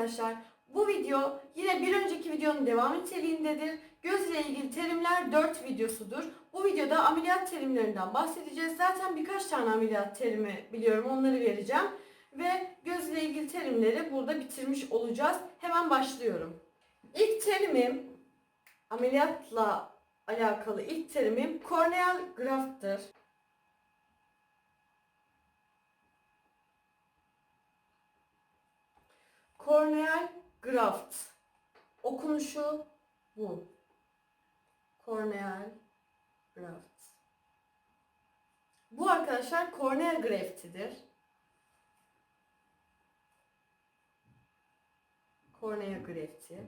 arkadaşlar. Bu video yine bir önceki videonun devam niteliğindedir. Göz ile ilgili terimler 4 videosudur. Bu videoda ameliyat terimlerinden bahsedeceğiz. Zaten birkaç tane ameliyat terimi biliyorum. Onları vereceğim. Ve göz ile ilgili terimleri burada bitirmiş olacağız. Hemen başlıyorum. İlk terimim ameliyatla alakalı ilk terimim korneal grafttır. Corneal graft. Okunuşu bu. Corneal graft. Bu arkadaşlar corneal graftidir. Kornea grafti.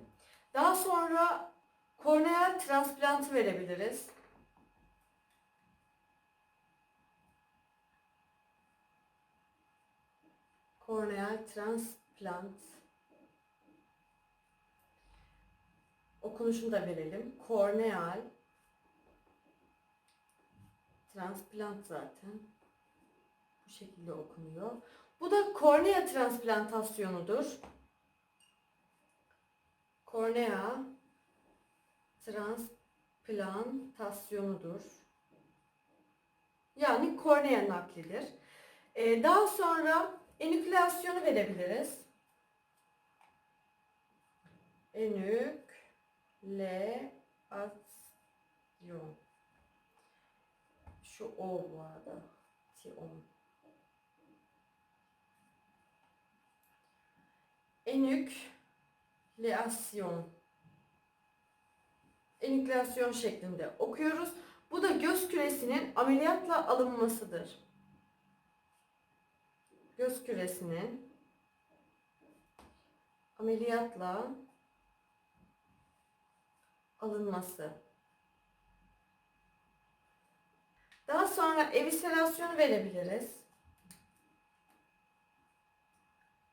Daha sonra korneal transplantı verebiliriz. Korneal transplant. Okunuşunu da verelim. Korneal transplant zaten. Bu şekilde okunuyor. Bu da kornea transplantasyonudur. Kornea transplantasyonudur. Yani kornea naklidir. Ee, daha sonra enükleasyonu verebiliriz. Enükleasyon. Şu O bu arada. Tion. Enükleasyon. Enükleasyon şeklinde okuyoruz. Bu da göz küresinin ameliyatla alınmasıdır. Göz küresinin ameliyatla alınması. Daha sonra eviscerasyon verebiliriz.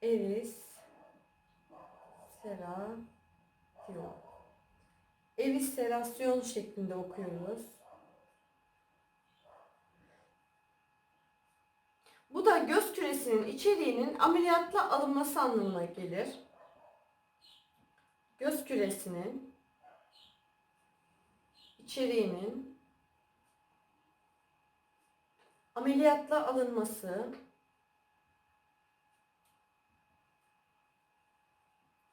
Eviscerasyon. Eviscerasyon şeklinde okuyoruz. Bu da göz küresinin içeriğinin ameliyatla alınması anlamına gelir. Göz küresinin içeriğinin ameliyatla alınması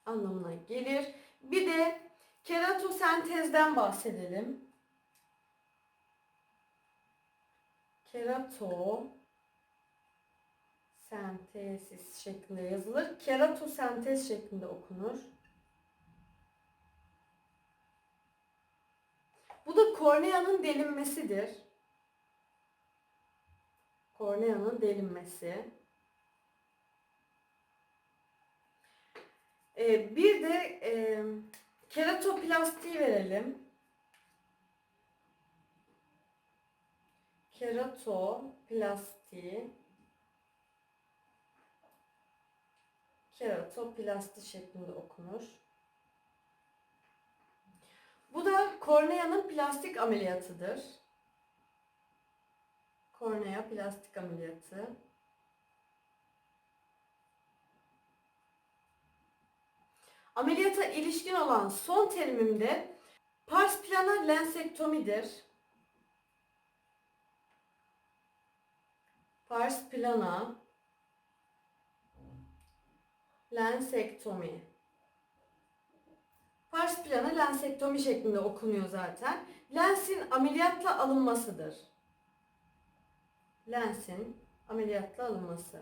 anlamına gelir. Bir de keratosentezden bahsedelim. Kerato sentezis şeklinde yazılır. Keratosentez şeklinde okunur. Bu da korneanın delinmesidir. Korneanın delinmesi. Ee, bir de e, keratoplasti verelim. Keratoplasti keratoplasti şeklinde okunur. Bu da korneanın plastik ameliyatıdır. Kornea plastik ameliyatı. Ameliyata ilişkin olan son terimim de pars plana lensektomidir. Pars plana lensektomi. Pars plana lensektomi şeklinde okunuyor zaten. Lensin ameliyatla alınmasıdır. Lensin ameliyatla alınması.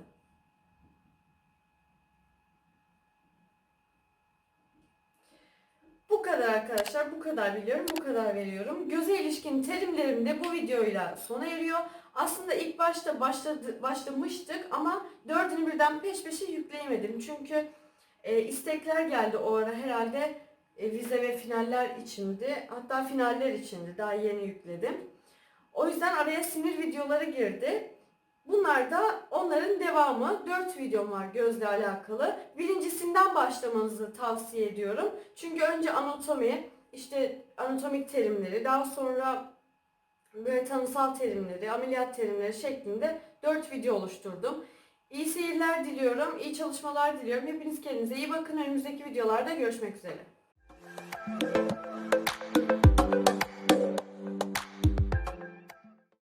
Bu kadar arkadaşlar. Bu kadar biliyorum. Bu kadar veriyorum. Göze ilişkin terimlerim de bu videoyla sona eriyor. Aslında ilk başta başladı, başlamıştık ama dördünü birden peş peşe yükleyemedim. Çünkü e, istekler geldi o ara herhalde vize ve finaller içindi. Hatta finaller içindi. Daha yeni yükledim. O yüzden araya sinir videoları girdi. Bunlar da onların devamı. 4 videom var gözle alakalı. Birincisinden başlamanızı tavsiye ediyorum. Çünkü önce anatomi, işte anatomik terimleri, daha sonra böyle tanısal terimleri, ameliyat terimleri şeklinde 4 video oluşturdum. İyi seyirler diliyorum, iyi çalışmalar diliyorum. Hepiniz kendinize iyi bakın. Önümüzdeki videolarda görüşmek üzere. Thank you.